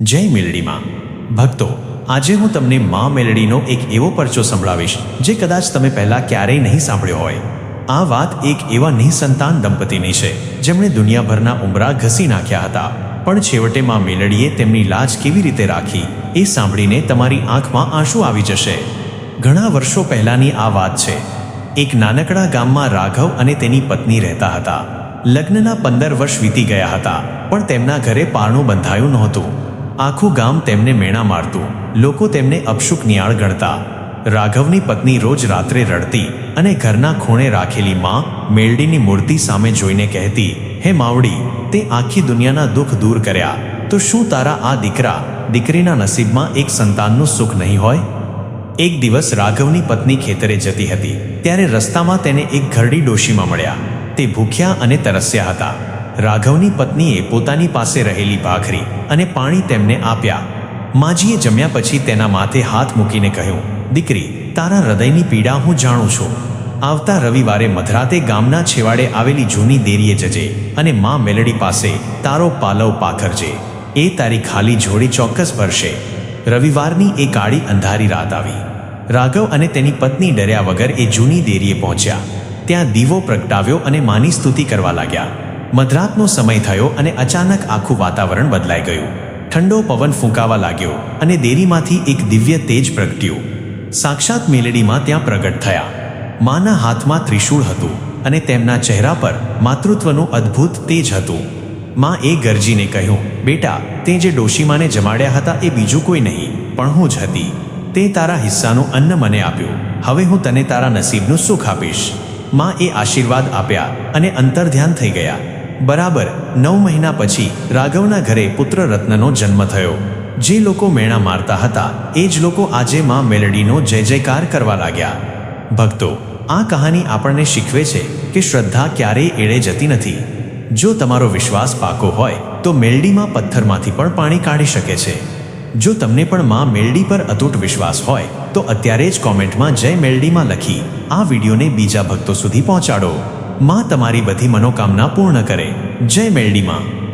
જય મેલડીમાં ભક્તો, આજે હું તમને મા મેલડીનો એક એવો પરચો સંભળાવીશ, જે કદાચ તમે પહેલાં ક્યારેય નહીં સાંભળ્યો હોય. આ વાત એક એવા નિઃસંતાન દંપતીની છે, જેમણે દુનિયાભરના ઉમરા ઘસી નાખ્યા હતા. પણ છેવટે માં મેલડીએ તેમની લાજ કેવી રીતે રાખી, એ સાંભળીને તમારી આંખમાં આંસુ આવી જશે. ઘણા વર્ષો પહેલાંની આ વાત છે. એક નાનકડા ગામમાં રાઘવ અને તેની પત્ની રહેતા હતા. લગ્નના પંદર વર્ષ વીતી ગયા હતા, પણ તેમના ઘરે પારણું બંધાયું નહોતું. આખું ગામ તેમને મેણા મારતું. લોકો તેમને અપશુક નિયાળ ગણતા. રાઘવની પત્ની રોજ રાત્રે રડતી અને ઘરના ખૂણે રાખેલી માં મેલડીની મૂર્તિ સામે જોઈને કહેતી, હે માવડી, તે આખી દુનિયાના દુઃખ દૂર કર્યા. તો શું તારા આ દીકરા, દીકરીના નસીબમાં એક સંતાનનું સુખ નહીં હોય? એક દિવસ રાઘવની પત્ની ખેતરે જતી હતી. ત્યારે રસ્તામાં તેને એક ઘરડી ડોશીમાં મળ્યા. તે ભૂખ્યા અને તરસ્યા હતા. રાઘવની પત્નીએ પોતાની પાસે રહેલી ભાખરી અને પાણી તેમને આપ્યા. માજીએ જમ્યા પછી તેના માથે હાથ મૂકીને કહ્યું, દીકરી, તારા હૃદયની પીડા હું જાણું છું. આવતા રવિવારે મધરાતે ગામના છેવાડે આવેલી જૂની દેરીએ જજે અને મા મેલડી પાસે તારો પાલવ પાખરજે એ તારી ખાલી જોડી ચોક્કસ ભરશે. રવિવારની એ કાળી અંધારી રાત આવી. રાઘવ અને તેની પત્ની ડર્યા વગર એ જૂની દેરીએ પહોંચ્યા. ત્યાં દીવો પ્રગટાવ્યો અને માની સ્તુતિ કરવા લાગ્યા. મધરાતનો સમય થયો અને અચાનક આખું વાતાવરણ બદલાઈ ગયું. ઠંડો પવન ફૂંકાવા લાગ્યો અને દેરીમાંથી એક દિવ્ય તેજ પ્રગટ્યું. સાક્ષાત મેલેડીમાં ત્યાં પ્રગટ થયા. માના હાથમાં ત્રિશૂળ હતું અને તેમના ચહેરા પર માતૃત્વનું અદ્ભુત તેજ હતું. માં એ ગરજીને કહ્યું, બેટા, તે જે ડોશીમાને જમાડ્યા હતા એ બીજું કોઈ નહીં, પણ હું જ હતી. તે તારા હિસ્સાનું અન્ન મને આપ્યું. હવે હું તને તારા નસીબનું સુખ આપીશ. માં એ આશીર્વાદ આપ્યા અને અંતર્ધ્યાન થઈ ગયા. બરાબર નવ મહિના પછી રાઘવના ઘરે પુત્ર રત્નનો જન્મ થયો. જે લોકો મેણા મારતા હતા, એ જ લોકો આજે માં મેલડીનો જય જયકાર કરવા લાગ્યા. ભક્તો, આ કહાની આપણને શીખવે છે કે શ્રદ્ધા ક્યારેય એળે જતી નથી. જો તમારો વિશ્વાસ પાકો હોય, તો મેલડીમાં પથ્થરમાંથી પણ પાણી કાઢી શકે છે. જો તમને પણ માં મેલડી પર અતૂટ વિશ્વાસ હોય, તો અત્યારે જ કોમેન્ટમાં જય મેલડીમાં લખી આ વિડીયોને બીજા ભક્તો સુધી પહોંચાડો. માં તમારી બધી મનોકામના પૂર્ણ કરે. જય મેલડીમાં.